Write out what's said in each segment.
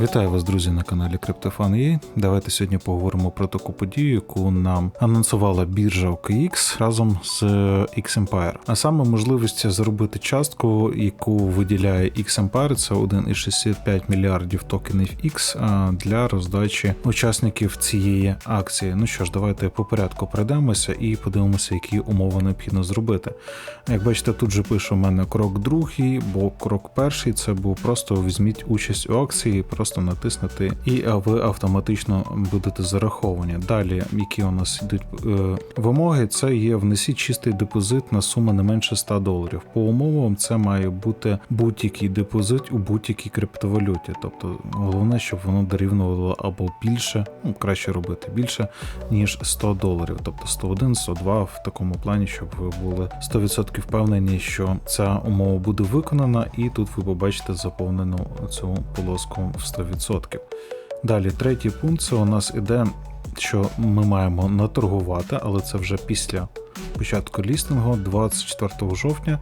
Вітаю вас, друзі, на каналі CryptoFan.ua. Давайте сьогодні поговоримо про таку подію, яку нам анонсувала біржа OKX разом з X-Empire. А саме можливість заробити частку, яку виділяє X-Empire, це 1,65 мільярдів токенів X для роздачі учасників цієї акції. Ну що ж, давайте по порядку пройдемося і подивимося, які умови необхідно зробити. Як бачите, тут же пише у мене крок другий, бо крок перший це був просто візьміть участь у акції, просто натиснути, і ви автоматично будете зараховані. Далі, які у нас йдуть е, вимоги, це є внесіть чистий депозит на суму не менше 100 доларів. По умовам, це має бути будь-який депозит у будь-якій криптовалюті. Тобто головне, щоб воно дорівнювало або більше, ну краще робити більше, ніж 100 доларів, тобто 101, 102 в такому плані, щоб ви були 100% впевнені, що ця умова буде виконана, і тут ви побачите заповнену цю полоску в 100%. Далі, третій пункт це у нас іде, що ми маємо наторгувати, але це вже після початку лістингу 24 жовтня.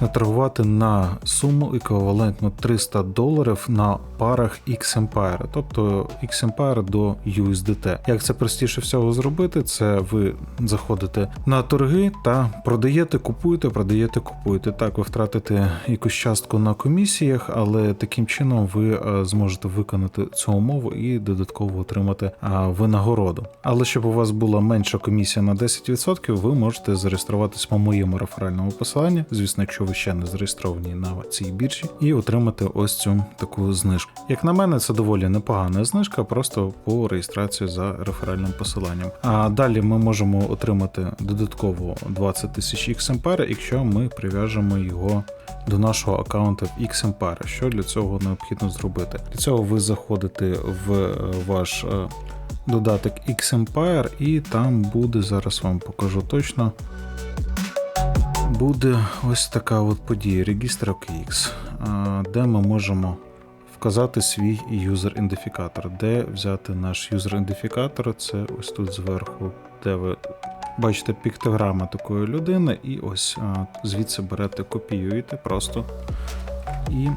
Наторгувати на суму еквівалентну 300 доларів на парах X-Empire, тобто X-Empire до USDT. Як це простіше всього зробити? Це ви заходите на торги та продаєте, купуєте, продаєте, купуєте. Так, ви втратите якусь частку на комісіях, але таким чином ви е, зможете виконати цю умову і додатково отримати винагороду. Але щоб у вас була менша комісія на 10%, ви можете зареєструватись по моєму реферальному посиланні. Звісно, якщо ви ще не зареєстровані на цій біржі, і отримати ось цю таку знижку. Як на мене, це доволі непогана знижка, просто по реєстрації за реферальним посиланням. А далі ми можемо отримати додатково 20 тисяч XMPR, якщо ми прив'яжемо його. До нашого аккаунта в XMPR. Що для цього необхідно зробити? Для цього ви заходите в е, ваш е, додаток XEmpire, і там буде, зараз вам покажу точно. Буде ось така от подія Регістр OKX, де ми можемо вказати свій юзер-ідентифікатор. Де взяти наш юзер-ідентифікатор? Це ось тут зверху, де ви бачите піктограма такої людини, і ось звідси берете, копіюєте просто і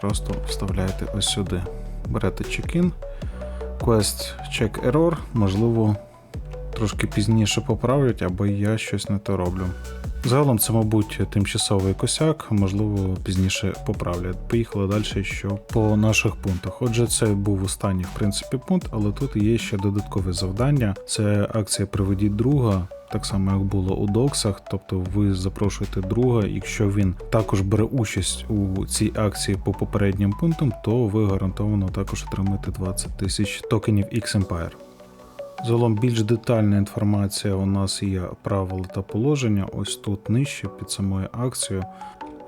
просто вставляєте ось сюди. Берете чекін. Quest check error, можливо, трошки пізніше поправлять, або я щось не то роблю. Загалом це, мабуть, тимчасовий косяк, можливо, пізніше поправлять. Поїхали далі, що по наших пунктах. Отже, це був останній, в принципі, пункт, але тут є ще додаткове завдання. Це акція Приведіть друга. Так само, як було у доксах, тобто ви запрошуєте друга, якщо він також бере участь у цій акції по попереднім пунктам, то ви гарантовано також отримаєте 20 тисяч токенів X-Empire. Загалом більш детальна інформація у нас є правила та положення. Ось тут нижче під самою акцією.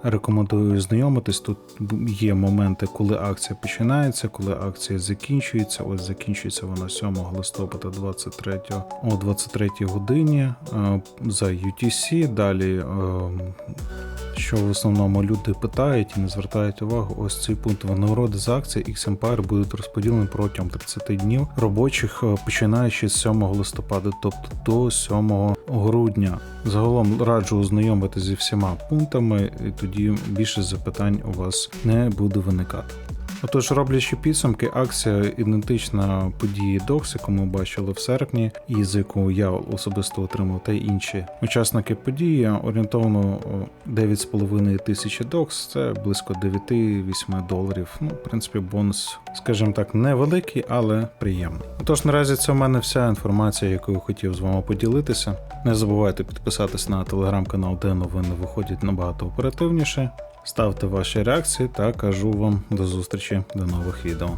Рекомендую знайомитись. Тут є моменти, коли акція починається, коли акція закінчується. Ось закінчується вона 7 листопада 23 о 23 годині е, за UTC. Далі е, що в основному люди питають і не звертають увагу, ось цей пункт винагороди з акції X-Empire будуть розподілені протягом 30 днів робочих, е, починаючи з 7 листопада, тобто до 7 грудня. Загалом раджу ознайомитися зі всіма пунктами, і тоді більше запитань у вас не буде виникати. Отож, роблячи підсумки, акція ідентична події DOX, яку ми бачили в серпні, і з яку я особисто отримав, та інші учасники події орієнтовно 9,5 тисячі DOX, це близько 9-8 доларів. Ну, в принципі, бонус, скажімо так, невеликий, але приємний. Отож, наразі це в мене вся інформація, якою хотів з вами поділитися. Не забувайте підписатись на телеграм-канал, де новини виходять набагато оперативніше. Ставте ваші реакції та кажу вам до зустрічі до нових відео.